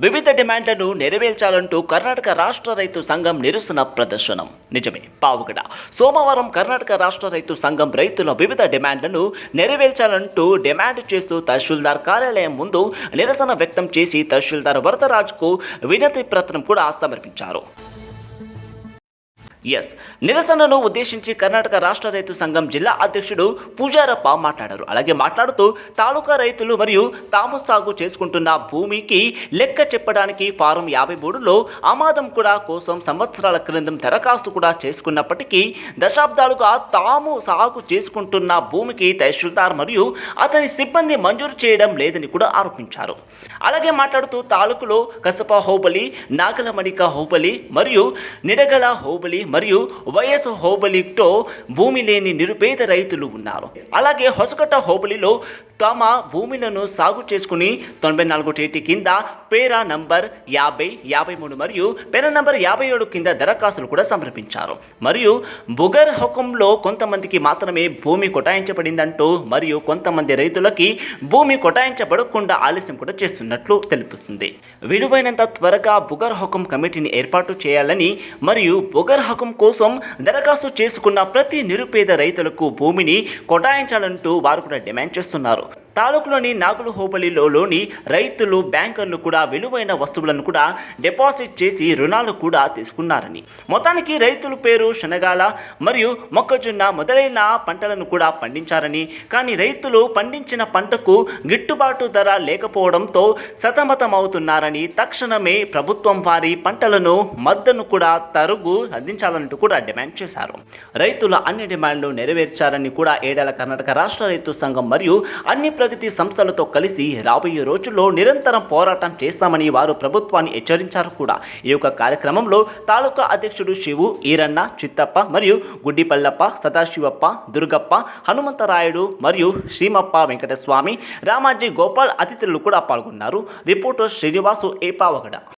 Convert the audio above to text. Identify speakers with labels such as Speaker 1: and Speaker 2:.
Speaker 1: వివిధ డిమాండ్లను నెరవేర్చాలంటూ కర్ణాటక రాష్ట్ర రైతు సంఘం నిరసన ప్రదర్శనం. నిజమే పావుగడ. సోమవారం కర్ణాటక రాష్ట్ర రైతు సంఘం రైతుల వివిధ డిమాండ్లను నెరవేర్చాలంటూ డిమాండ్ చేస్తూ తహసీల్దార్ కార్యాలయం ముందు నిరసన వ్యక్తం చేసి తహసీల్దార్ వరదరాజుకు వినతి పత్రం కూడా సమర్పించారు. ఎస్ నిరసనను ఉద్దేశించి కర్ణాటక రాష్ట్ర రైతు సంఘం జిల్లా అధ్యక్షుడు పూజారప్ప మాట్లాడారు. అలాగే మాట్లాడుతూ తాలూకా రైతులు మరియు తాము సాగు చేసుకుంటున్న భూమికి లెక్క చెప్పడానికి ఫారం యాభై మూడులో ఆమాదం కూడా కోసం సంవత్సరాల క్రిందం దరఖాస్తు కూడా చేసుకున్నప్పటికీ దశాబ్దాలుగా తాము సాగు చేసుకుంటున్న భూమికి తహసీల్దార్ మరియు అతని సిబ్బంది మంజూరు చేయడం లేదని కూడా ఆరోపించారు. అలాగే మాట్లాడుతూ తాలూకులో కసప హోబలి నాగలమణిక హోబలి మరియు నిడగల హోబలి మరియు వైఎస్ హోబలితో భూమి లేని నిరుపేద రైతులు ఉన్నారు. అలాగే హొసకట హోబలిలో తమ భూములను సాగు చేసుకుని తొంభై నాలుగు టేటి కింద పేరా నంబర్ యాభై యాభై మూడు మరియు పేరా నంబర్ యాభై ఏడు కింద దరఖాస్తులు కూడా సమర్పించారు. మరియు బుగర్ హుకంలో కొంతమందికి మాత్రమే భూమి కొటాయించబడిందంటూ మరియు కొంతమంది రైతులకి భూమి కొటాయించబడకుండా ఆలస్యం కూడా చేస్తున్నట్లు తెలుపుతుంది. విలువైనంత త్వరగా బుగర్ హుకం కమిటీని ఏర్పాటు చేయాలని మరియు బుగర్ హుకం కోసం దరఖాస్తు చేసుకున్న ప్రతి నిరుపేద రైతులకు భూమిని కొటాయించాలంటూ వారు కూడా డిమాండ్ చేస్తున్నారు. తాలూకులోని నాగులు హోబలిలోని రైతులు బ్యాంకర్లు కూడా విలువైన వస్తువులను కూడా డిపాజిట్ చేసి రుణాలు కూడా తీసుకున్నారని. మొత్తానికి రైతుల పేరు శనగాల మరియు మొక్కజొన్న మొదలైన పంటలను కూడా పండించారని. కానీ రైతులు పండించిన పంటకు గిట్టుబాటు ధర లేకపోవడంతో సతమతమవుతున్నారని. తక్షణమే ప్రభుత్వం వారి పంటలను మద్దను కూడా తరుగు అందించాలంటూ కూడా డిమాండ్ చేశారు. రైతుల అన్ని డిమాండ్లు నెరవేర్చారని కూడా ఏడాల కర్ణాటక రాష్ట్ర రైతు సంఘం మరియు అన్ని ప్రగతి సంస్థలతో కలిసి రాబోయే రోజుల్లో నిరంతరం పోరాటం చేస్తామని వారు ప్రభుత్వాన్ని హెచ్చరించారు కూడా. ఈ యొక్క కార్యక్రమంలో తాలూకా అధ్యక్షుడు శివు ఈరన్న చిత్తప్ప మరియు గుడ్డిపల్లప్ప సదాశివప్ప దుర్గప్ప హనుమంతరాయుడు మరియు శ్రీమప్ప వెంకటస్వామి రామాజీ గోపాల్ అతిథులు కూడా పాల్గొన్నారు. రిపోర్టర్ శ్రీనివాసు ఏపావగడ.